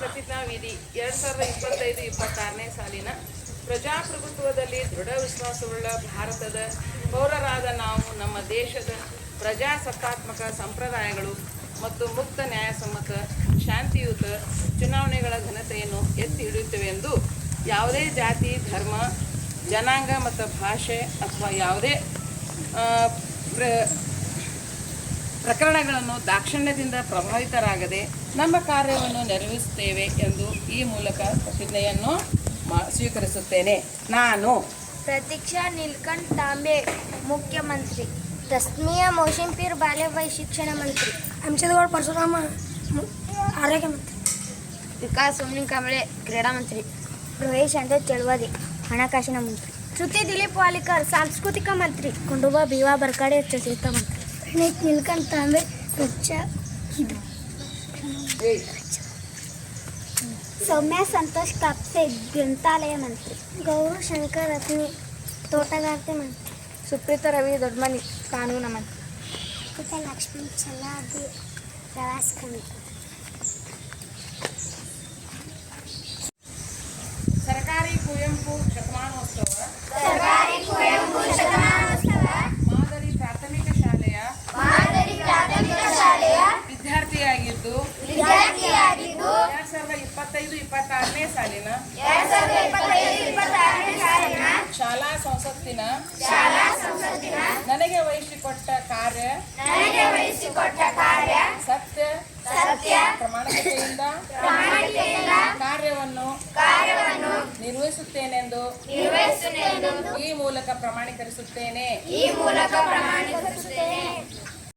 ಪ್ರತಿಜ್ಞಾ ವಿಧಿ ಎರಡ್ ಸಾವಿರದ ಇಪ್ಪತ್ತೈದು, ಇಪ್ಪತ್ತಾರನೇ ಸಾಲಿನ ಪ್ರಜಾಪ್ರಭುತ್ವದಲ್ಲಿ ದೃಢ ವಿಶ್ವಾಸವುಳ್ಳ ಭಾರತದ ಪೌರರಾದ ನಾವು, ನಮ್ಮ ದೇಶದ ಪ್ರಜಾಸತ್ತಾತ್ಮಕ ಸಂಪ್ರದಾಯಗಳು ಮತ್ತು ಮುಕ್ತ ನ್ಯಾಯಸಮ್ಮತ, ಶಾಂತಿಯುತ ಚುನಾವಣೆಗಳ ಘನತೆಯನ್ನು ಎತ್ತಿ ಹಿಡಿಯುತ್ತೇವೆ ಎಂದು ಯಾವುದೇ ಜಾತಿ, ಧರ್ಮ, ಜನಾಂಗ ಮತ್ತು ಭಾಷೆ ಅಥವಾ ಯಾವುದೇ ಪ್ರಕರಣಗಳನ್ನು ದಾಕ್ಷಿಣ್ಯದಿಂದ ಪ್ರಭಾವಿತರಾಗದೆ ನಮ್ಮ ಕಾರ್ಯವನ್ನು ನೆರವೇರಿಸುತ್ತೇವೆ ಎಂದು ಈ ಮೂಲಕ ಪ್ರತಿಜ್ಞೆಯನ್ನು ಸ್ವೀಕರಿಸುತ್ತೇನೆ. ನಾನು ಪ್ರತೀಕ್ಷಾ ನೀಲ್ಕಂಠ್ ತಾಂಬೆ ಮುಖ್ಯಮಂತ್ರಿ. ತಸ್ಮಿಯಾ ಮೋಶಿಂಪೀರ್ ಬಾಲ್ಯವಾಯಿ ಶಿಕ್ಷಣ ಮಂತ್ರಿ. ಹಂಸದಗೌಡ ಪರಶುರಾಮ ಆರೋಗ್ಯ ಮಂತ್ರಿ. ವಿಕಾಸ್ ಸೋಮಲಿಂಗ್ ಕಾಂಬಳೆ ಕ್ರೀಡಾ ಮಂತ್ರಿ. ಮಹೇಶ್ ಅಂತ ಚಳುವಾದಿ ಹಣಕಾಸಿನ ಮಂತ್ರಿ. ಶ್ರುತಿ ದಿಲೀಪ್ ವಾಲಿಕರ್ ಸಾಂಸ್ಕೃತಿಕ ಮಂತ್ರಿ. ಕುಂಡುಬ ಭೀವಾ ಬರ್ಕಾಡೆ ಚಸಿತ ಮಂತ್ರಿ. ನೆಕ್ ನಿಲ್ಕಂತ ಅಂದರೆ ರೊಚ್ಚ ಸೌಮ್ಯ ಸಂತೋಷ್ ಕಾಪ್ಸೆ ಗ್ರಂಥಾಲಯ ಮಂತ್ರಿ. ಗೌರು ಶಂಕರ್ ರತ್ನಿ ತೋಟಗಾರಿಕೆ ಮಂತ್ರಿ. ಸುಪ್ರೀತ ರವಿ ದೊಡ್ಡಮನಿ ಕಾನೂನು ಮಂತ್ರಿ. ಮತ್ತು ಲಕ್ಷ್ಮೀ ಚಲ್ಲಾದಿ ಪ್ರವಾಸ ಕಮಿಟಿ ಇಪ್ಪತ್ತಾರನೇ ಸಾಲಿನ ಶಾಲಾ ಸಂಸತ್ತಿನ ನನಗೆ ವಹಿಸಿಕೊಟ್ಟ ಕಾರ್ಯ ಸತ್ಯ ಪ್ರಾಮಾಣಿಕತೆಯಿಂದ ಕಾರ್ಯವನ್ನು ನಿರ್ವಹಿಸುತ್ತೇನೆಂದು ಈ ಮೂಲಕ ಪ್ರಮಾಣೀಕರಿಸುತ್ತೇನೆ.